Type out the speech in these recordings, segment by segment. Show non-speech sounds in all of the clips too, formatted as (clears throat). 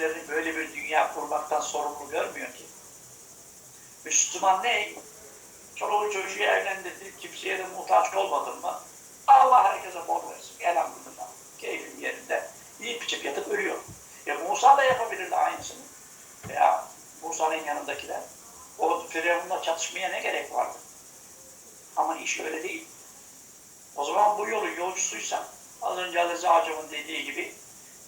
kendilerini böyle bir dünya kurmaktan sorumlu görmüyor ki. Müslüman ne? Çoluğu çocuğu evlendirdi, kimseye de muhtaç olmadın mı? Allah herkese bol versin. Elhamdülillah. Keyfim yerinde. Yiyip içip yatıp ölüyor. Ya Musa da yapabilirdi aynısını. Veya Musa'nın yanındakiler. O Firavun'la çatışmaya ne gerek vardı? Ama iş öyle değil. O zaman bu yolun yolcusuysan, az önce Aziz Hacım'ın dediği gibi,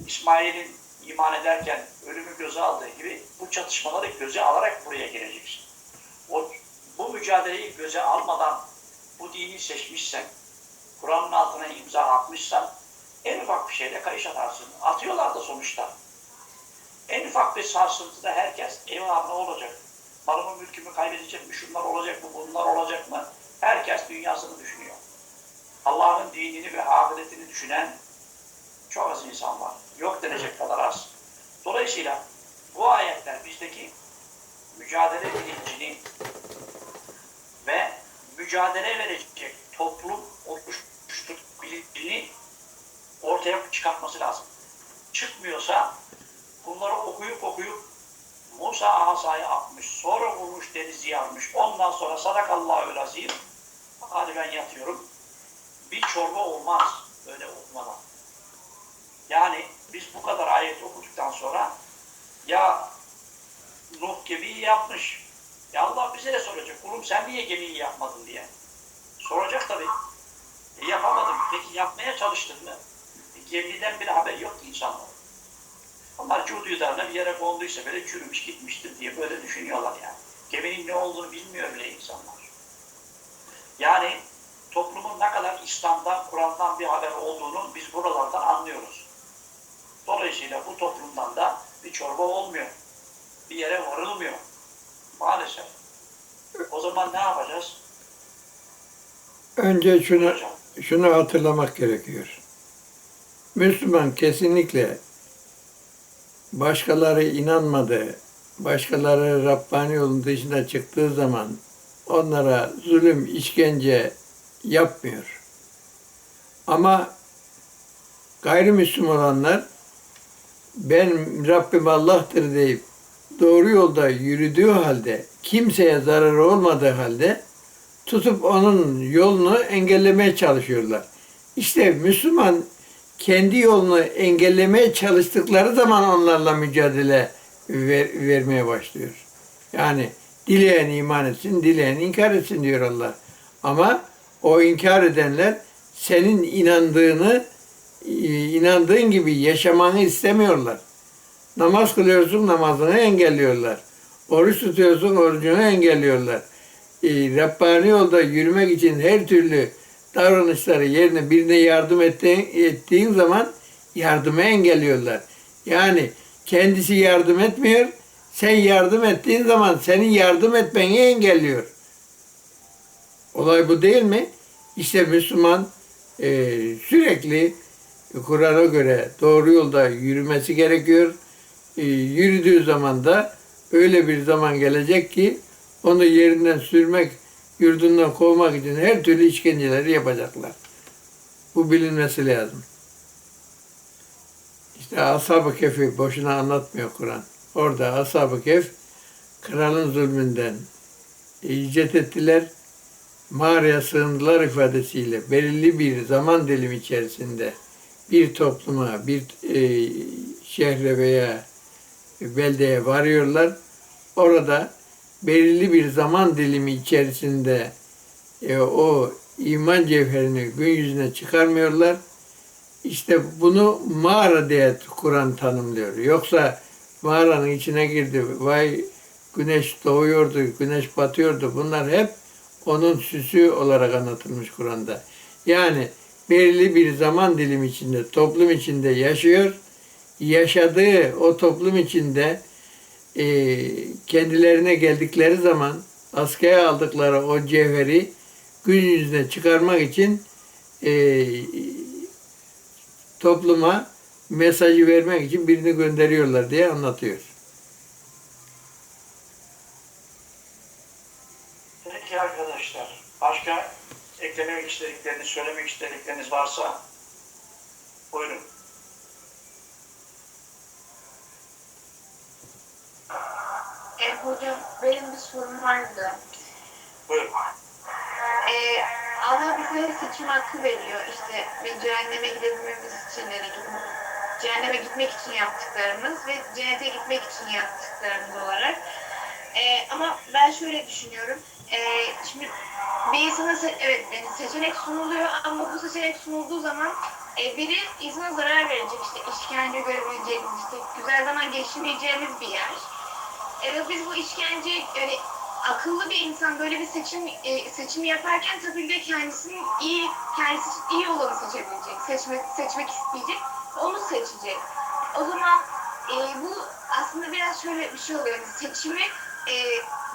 İsmail'in iman ederken ölümü göze aldığı gibi bu çatışmaları göze alarak buraya gireceksin. O, bu mücadeleyi göze almadan bu dini seçmişsen, Kur'an'ın altına imza atmışsan, en ufak bir şeyle kayış atarsın. Atıyorlar da sonuçta. En ufak bir sarsıntıda herkes, eyvah ne olacak? Malımı mülkümü kaybedecek mi? Şunlar olacak mı? Bunlar olacak mı? Herkes dünyasını düşünüyor. Allah'ın dinini ve ahiretini düşünen çok az insan var. Yok denecek kadar az. Dolayısıyla bu ayetler bizdeki mücadele bilincini ve mücadele verecek toplum oluştur bilincini ortaya çıkartması lazım. Çıkmıyorsa bunları okuyup okuyup Musa asayı atmış, sonra vurmuş denizi yarmış, ondan sonra sadakallahü azim, hadi ben yatıyorum. Bir çorba olmaz öyle okumadan. Yani biz bu kadar ayet okuduktan sonra ya Nuh gemiyi yapmış. Ya Allah bize de soracak. Kulum sen niye gemiyi yapmadın diye. Soracak tabii. E, yapamadım. Peki yapmaya çalıştın mı? E, gemiden bir haber yok ki insanlar. Onlar cuduyularına bir yere konduysa böyle çürümüş gitmiştir diye böyle düşünüyorlar yani. Geminin ne olduğunu bilmiyor bile insanlar. Yani toplumun ne kadar İslam'dan, Kur'an'dan bir haber olduğunu biz buralardan anlıyoruz. Dolayısıyla bu toplumdan da bir çorba olmuyor. Bir yere varılmıyor. Maalesef. O zaman ne yapacağız? Önce şunu, Hocam. şunu hatırlamak gerekiyor. Müslüman kesinlikle başkaları inanmadığı, başkaları Rabbani yolun dışına çıktığı zaman onlara zulüm, işkence yapmıyor. Ama gayrimüslim olanlar ben Rabbim Allah'tır deyip doğru yolda yürüdüğü halde, kimseye zararı olmadığı halde tutup onun yolunu engellemeye çalışıyorlar. İşte Müslüman kendi yolunu engellemeye çalıştıkları zaman onlarla mücadele ver- vermeye başlıyor. Yani dileyen iman etsin, dileyen inkar etsin diyor Allah. Ama o inkar edenler senin inandığını, inandığın gibi yaşamanı istemiyorlar. Namaz kılıyorsun, namazını engelliyorlar. Oruç tutuyorsun, orucunu engelliyorlar. E, Rabbani yolda yürümek için her türlü davranışları yerine birine yardım ettiğin, ettiğin zaman yardımı engelliyorlar. Yani kendisi yardım etmiyor, sen yardım ettiğin zaman senin yardım etmeni engelliyor. Olay bu değil mi? İşte Müslüman e, sürekli Kur'an'a göre doğru yolda yürümesi gerekiyor. E, yürüdüğü zaman da öyle bir zaman gelecek ki onu yerinden sürmek, yurdundan kovmak için her türlü işkenceleri yapacaklar. Bu bilinmesi lazım. İşte Ashab-ı Kehf'i boşuna anlatmıyor Kur'an. Orada Ashab-ı Kehf kralın zulmünden icet ettiler. Mağaraya sığındılar ifadesiyle belirli bir zaman dilimi içerisinde bir topluma, bir e, şehre veya beldeye varıyorlar. Orada belirli bir zaman dilimi içerisinde e, o iman cevherini gün yüzüne çıkarmıyorlar. İşte bunu mağara diye Kur'an tanımlıyor. Yoksa mağaranın içine girdi, vay güneş doğuyordu, güneş batıyordu. Bunlar hep onun süsü olarak anlatılmış Kur'an'da. Yani belirli bir zaman dilimi içinde, toplum içinde yaşıyor. Yaşadığı o toplum içinde e, kendilerine geldikleri zaman askıya aldıkları o cevheri gün yüzüne çıkarmak için e, topluma mesajı vermek için birini gönderiyorlar diye anlatıyor. Peki arkadaşlar, başka eklemek istedikleriniz, söylemek istedikleriniz varsa buyurun. hocam benim bir sorum vardı. Buyurun. Ee, Allah bize seçim hakkı veriyor. İşte ve cehenneme gidebilmemiz için cehenneme gitmek için yaptıklarımız ve cennete gitmek için yaptıklarımız olarak. Ee, ama ben şöyle düşünüyorum. Ee, şimdi bir insana se- evet, yani seçenek sunuluyor ama bu seçenek sunulduğu zaman e, biri insana zarar verecek işte işkence görebileceğimiz işte güzel zaman geçirmeyeceğimiz bir yer. E, ve biz bu işkence yani akıllı bir insan böyle bir seçim e, seçimi yaparken tabii de kendisinin iyi kendisi iyi olanı seçebilecek. Seçmek seçmek isteyecek. Onu seçecek. O zaman e, bu aslında biraz şöyle bir şey oluyor. Yani seçimi e,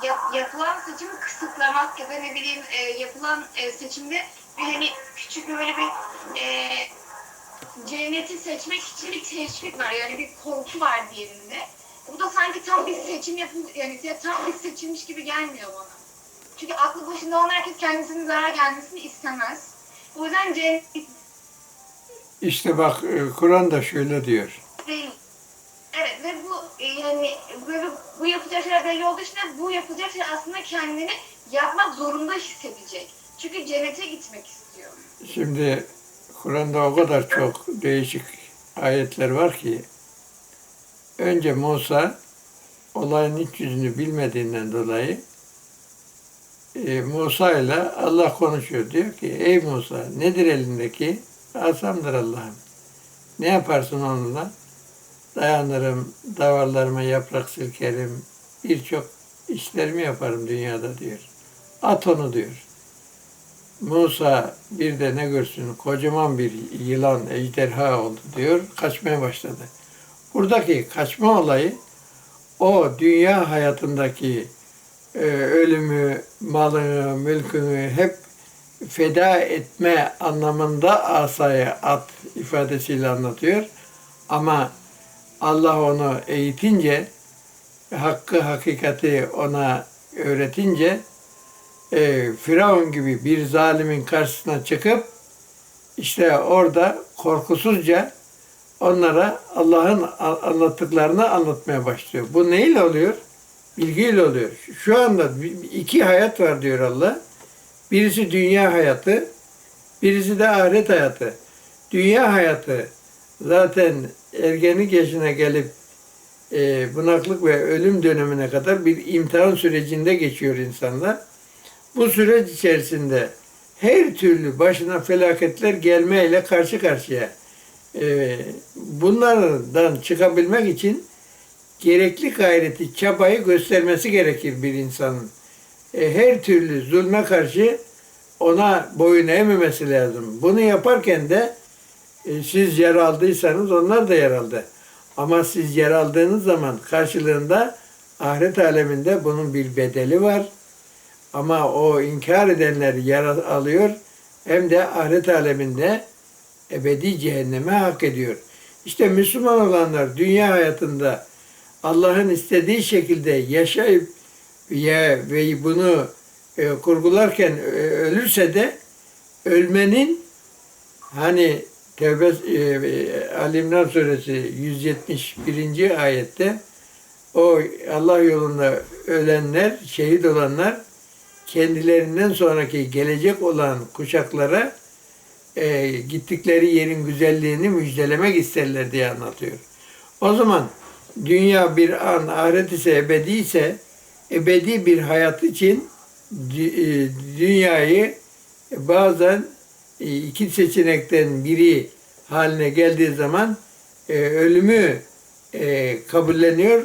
yap- yapılan seçimi kısıtlamak ya da ne bileyim e, yapılan e, seçimde bir hani küçük böyle bir e, cenneti seçmek için bir teşvik var. Yani bir korku var diğerinde. Bu da sanki tam bir seçim yapıl yani tam bir seçilmiş gibi gelmiyor bana. Çünkü aklı başında olan herkes kendisinin zarar gelmesini istemez. O yüzden cennet İşte bak e, Kur'an da şöyle diyor. değil. Evet ve bu e, yani böyle bu yapacak şeyler belli olduğu için bu yapacak şey aslında kendini yapmak zorunda hissedecek. Çünkü cennete gitmek istiyor. Şimdi Kur'an'da o kadar çok değişik ayetler var ki önce Musa olayın iç yüzünü bilmediğinden dolayı e, Musa ile Allah konuşuyor. Diyor ki ey Musa nedir elindeki? Asamdır Allah'ım. Ne yaparsın onunla? Dayanırım, davarlarıma yaprak silkerim, birçok işlerimi yaparım dünyada diyor. At onu diyor. Musa bir de ne görsün kocaman bir yılan ejderha oldu diyor. Kaçmaya başladı. Buradaki kaçma olayı o dünya hayatındaki e, ölümü, malını, mülkünü hep feda etme anlamında asaya at ifadesiyle anlatıyor. Ama Allah onu eğitince, hakkı, hakikati ona öğretince e, Firavun gibi bir zalimin karşısına çıkıp işte orada korkusuzca onlara Allah'ın anlattıklarını anlatmaya başlıyor. Bu neyle oluyor? Bilgiyle oluyor. Şu anda iki hayat var diyor Allah. Birisi dünya hayatı, birisi de ahiret hayatı. Dünya hayatı zaten ergenlik yaşına gelip e, bunaklık ve ölüm dönemine kadar bir imtihan sürecinde geçiyor insanlar. Bu süreç içerisinde her türlü başına felaketler gelmeyle karşı karşıya. Ee, bunlardan çıkabilmek için gerekli gayreti, çabayı göstermesi gerekir bir insanın. Ee, her türlü zulme karşı ona boyun eğmemesi lazım. Bunu yaparken de e, siz yer aldıysanız onlar da yer aldı. Ama siz yer aldığınız zaman karşılığında ahiret aleminde bunun bir bedeli var. Ama o inkar edenler yer alıyor hem de ahiret aleminde ebedi cehenneme hak ediyor. İşte Müslüman olanlar dünya hayatında Allah'ın istediği şekilde yaşayıp ya ve bunu e, kurgularken e, ölürse de ölmenin hani Tevbe e, Ali İmran suresi 171. ayette o Allah yolunda ölenler, şehit olanlar kendilerinden sonraki gelecek olan kuşaklara e, gittikleri yerin güzelliğini müjdelemek isterler diye anlatıyor. O zaman dünya bir an, ahiret ise ebedi ise ebedi bir hayat için e, dünyayı bazen e, iki seçenekten biri haline geldiği zaman e, ölümü e, kabulleniyor,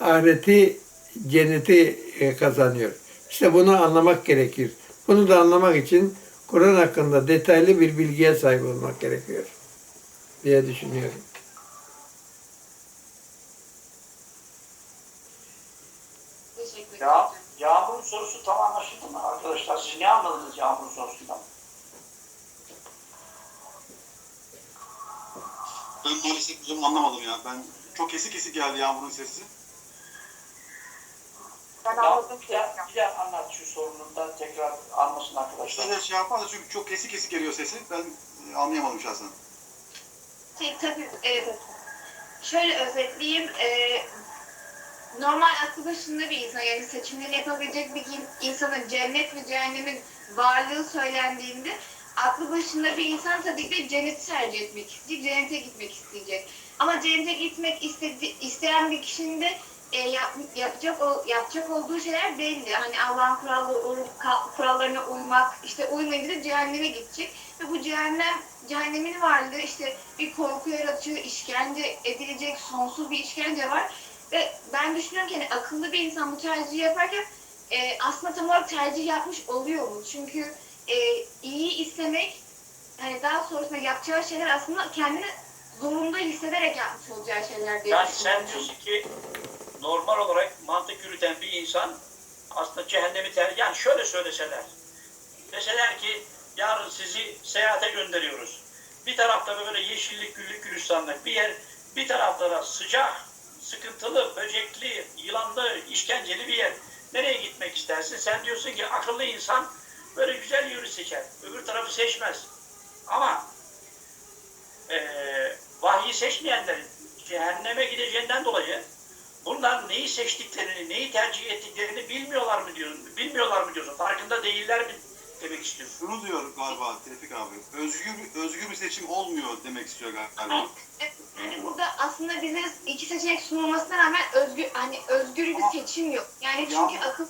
ahireti, cenneti e, kazanıyor. İşte bunu anlamak gerekir. Bunu da anlamak için Kur'an hakkında detaylı bir bilgiye sahip olmak gerekiyor diye düşünüyorum. Ya, Yağmur'un sorusu tam anlaşıldı mı arkadaşlar? Siz ne anladınız Yağmur'un sorusundan? Ben maalesef hocam anlamadım ya. Ben çok kesik kesik geldi Yağmur'un sesi. Ben Ya, anladım bir ki. de, bir de anlat şu sorununu da tekrar anlasın arkadaşlar. İşte şey yapmaz da çünkü çok kesik kesik geliyor sesi. Ben e, anlayamadım şahsen. Şey, tabii, e, şöyle özetleyeyim. E, normal aklı başında bir insan yani seçimleri yapabilecek bir in- insanın cennet ve cehennemin varlığı söylendiğinde aklı başında bir insan tabii ki cenneti tercih etmek isteyecek, cennete gitmek isteyecek. Ama cennete gitmek istedi, isteyen bir kişinin de e, yap- yapacak ol- yapacak olduğu şeyler belli. Hani Allah'ın kuralları, kurallarına uymak, işte uymayınca da cehenneme gidecek. Ve bu cehennem, cehennemin varlığı işte bir korku yaratıyor, işkence edilecek sonsuz bir işkence var. Ve ben düşünüyorum ki hani akıllı bir insan bu tercihi yaparken e, aslında tam olarak tercih yapmış oluyor mu? Çünkü e, iyi istemek hani daha sonrasında yapacağı şeyler aslında kendini zorunda hissederek yapmış olacağı şeyler diye Yani sen diyorsun ki normal olarak mantık yürüten bir insan aslında cehennemi ter yani şöyle söyleseler. Deseler ki yarın sizi seyahate gönderiyoruz. Bir tarafta böyle yeşillik, güllük, gülistanlık bir yer, bir tarafta da sıcak, sıkıntılı, böcekli, yılanlı, işkenceli bir yer. Nereye gitmek istersin? Sen diyorsun ki akıllı insan böyle güzel yürü seçer. Öbür tarafı seçmez. Ama eee vahyi seçmeyenlerin cehenneme gideceğinden dolayı bunlar neyi seçtiklerini, neyi tercih ettiklerini bilmiyorlar mı diyorsun? Bilmiyorlar mı diyorsun? Farkında değiller mi demek istiyorsun? Şunu diyor galiba Tevfik abi. Özgür özgür bir seçim olmuyor demek istiyor galiba. Yani burada aslında bize iki seçenek sunulmasına rağmen özgür hani özgür bir seçim yok. Yani Ya- çünkü akıl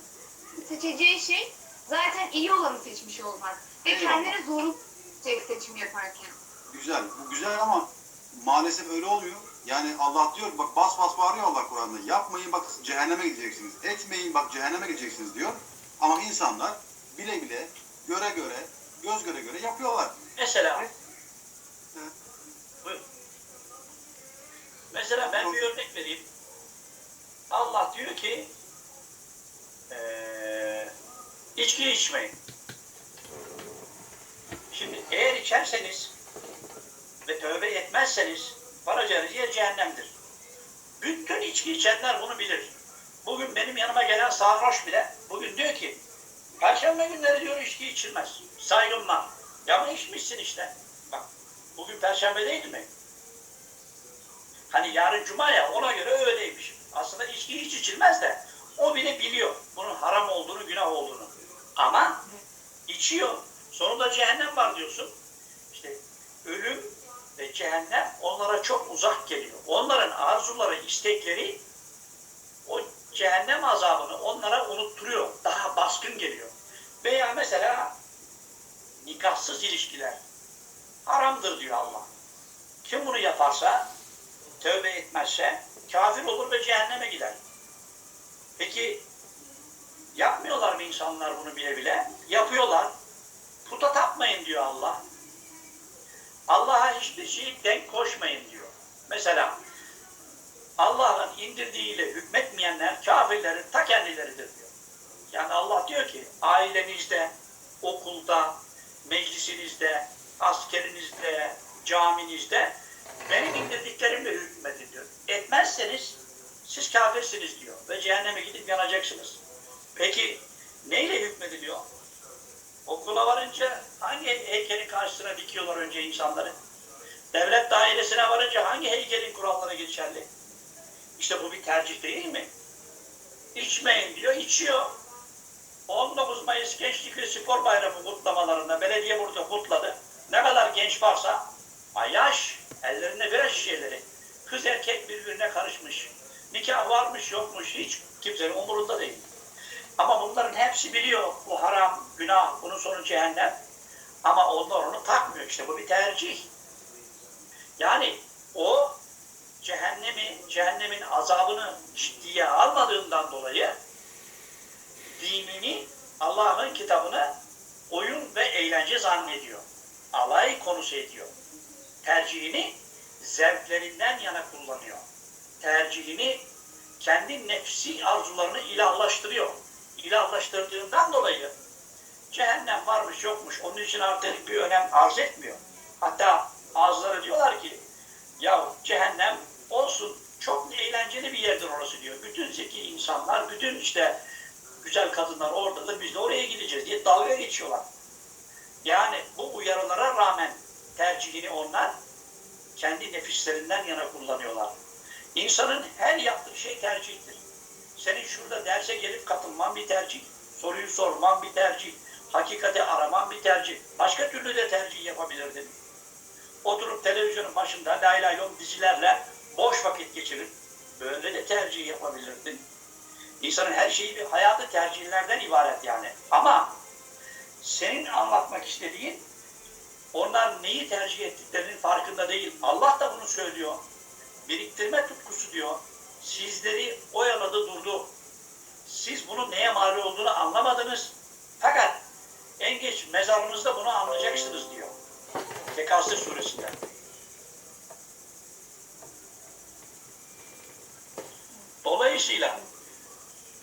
seçeceği şey zaten iyi olanı seçmiş olmak. Ve Eyvallah. kendine zorluk seçim yaparken. Güzel. Bu güzel ama maalesef öyle oluyor. Yani Allah diyor bak bas bas bağırıyor Allah Kur'an'da. Yapmayın bak cehenneme gideceksiniz. Etmeyin bak cehenneme gideceksiniz diyor. Ama insanlar bile bile göre göre göz göre göre yapıyorlar. Mesela Evet. Mesela ben bir örnek vereyim. Allah diyor ki eee içki içmeyin. Şimdi eğer içerseniz ve tövbe etmezseniz varacağınız yer cehennemdir. Bütün içki içenler bunu bilir. Bugün benim yanıma gelen sarhoş bile bugün diyor ki Perşembe günleri diyor içki içilmez. Saygım var. Ya ama içmişsin işte. Bak bugün Perşembe değil mi? Hani yarın Cuma ya ona göre öyleymiş. Aslında içki hiç içilmez de o bile biliyor bunun haram olduğunu, günah olduğunu. İçiyor. Sonunda cehennem var diyorsun. İşte ölüm ve cehennem onlara çok uzak geliyor. Onların arzuları, istekleri o cehennem azabını onlara unutturuyor. Daha baskın geliyor. Veya mesela nikahsız ilişkiler haramdır diyor Allah. Kim bunu yaparsa, tövbe etmezse kafir olur ve cehenneme gider. Peki yapmıyorlar mı insanlar bunu bile bile? Yapıyorlar. Puta tapmayın diyor Allah. Allah'a hiçbir şey denk koşmayın diyor. Mesela Allah'ın indirdiğiyle hükmetmeyenler kafirlerin ta kendileridir diyor. Yani Allah diyor ki ailenizde, okulda, meclisinizde, askerinizde, caminizde benim indirdiklerimle hükmedin diyor. Etmezseniz siz kafirsiniz diyor ve cehenneme gidip yanacaksınız. Peki neyle hükmediliyor? Okula varınca hangi heykelin karşısına dikiyorlar önce insanları? Devlet dairesine varınca hangi heykelin kuralları geçerli? İşte bu bir tercih değil mi? İçmeyin diyor, içiyor. 19 Mayıs Gençlik ve Spor Bayramı kutlamalarında belediye burada kutladı. Ne kadar genç varsa yaş, ellerinde bira şişeleri. Kız erkek birbirine karışmış. Nikah varmış yokmuş hiç kimsenin umurunda değil. Ama bunların hepsi biliyor bu haram, günah, bunun sonu cehennem. Ama onlar onu takmıyor işte bu bir tercih. Yani o cehennemi, cehennemin azabını ciddiye almadığından dolayı dinini, Allah'ın kitabını oyun ve eğlence zannediyor. Alay konusu ediyor. Tercihini zevklerinden yana kullanıyor. Tercihini kendi nefsi arzularını ilahlaştırıyor. İlahlaştırdığından dolayı cehennem varmış yokmuş onun için artık bir önem arz etmiyor. Hatta bazıları diyorlar ki ya cehennem olsun çok eğlenceli bir yerdir orası diyor. Bütün zeki insanlar, bütün işte güzel kadınlar oradadır biz de oraya gideceğiz diye dalga geçiyorlar. Yani bu uyarılara rağmen tercihini onlar kendi nefislerinden yana kullanıyorlar. İnsanın her yaptığı şey tercihtir. Senin şurada derse gelip katılman bir tercih. Soruyu sorman bir tercih. Hakikati araman bir tercih. Başka türlü de tercih yapabilirdin. Oturup televizyonun başında lay lay lom dizilerle boş vakit geçirip böyle de tercih yapabilirdin. İnsanın her şeyi bir hayatı tercihlerden ibaret yani. Ama senin anlatmak istediğin onlar neyi tercih ettiklerinin farkında değil. Allah da bunu söylüyor. Biriktirme tutkusu diyor. Sizleri oyaladı durdu. Siz bunu neye mal olduğunu anlamadınız. Fakat en geç mezarınızda bunu anlayacaksınız diyor. Tekasür suresinde. Dolayısıyla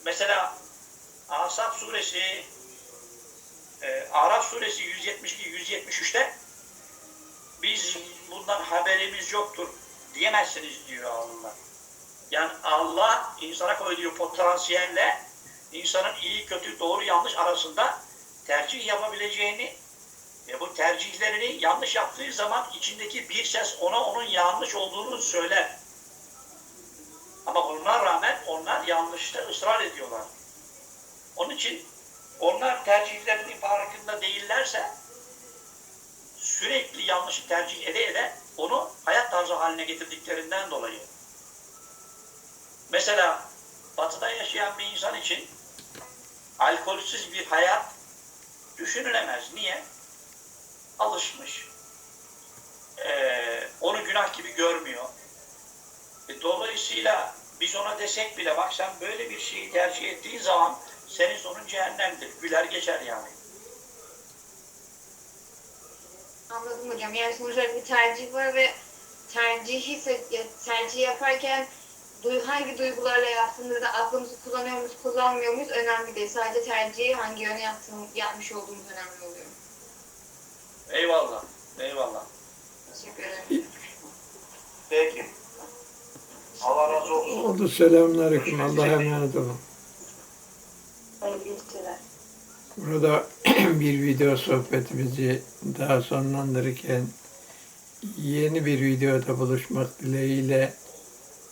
mesela Ahzab suresi e, Araf suresi 172-173'te biz bundan haberimiz yoktur diyemezsiniz diyor Allah. Yani Allah insana koyduğu potansiyelle insanın iyi, kötü, doğru, yanlış arasında tercih yapabileceğini ve bu tercihlerini yanlış yaptığı zaman içindeki bir ses ona onun yanlış olduğunu söyler. Ama buna rağmen onlar yanlışta ısrar ediyorlar. Onun için onlar tercihlerinin farkında değillerse sürekli yanlışı tercih ede ede onu hayat tarzı haline getirdiklerinden dolayı. Mesela batıda yaşayan bir insan için alkolsüz bir hayat düşünülemez. Niye? Alışmış. Ee, onu günah gibi görmüyor. E, dolayısıyla biz ona desek bile bak sen böyle bir şeyi tercih ettiğin zaman senin sonun cehennemdir. Güler geçer yani. Anladım hocam. Yani sonuç olarak bir tercih var ve tercihi tercih yaparken hangi duygularla yaptığımızda da aklımızı kullanıyor muyuz, kullanmıyor muyuz önemli değil. Sadece tercihi hangi yöne yaptığımız, yapmış olduğumuz önemli oluyor. Eyvallah. Eyvallah. Teşekkür ederim. Peki. Allah razı olsun. Oldu selamünaleyküm. Allah'a emanet olun. Burada (clears throat) bir video sohbetimizi daha sonlandırırken yeni bir videoda buluşmak dileğiyle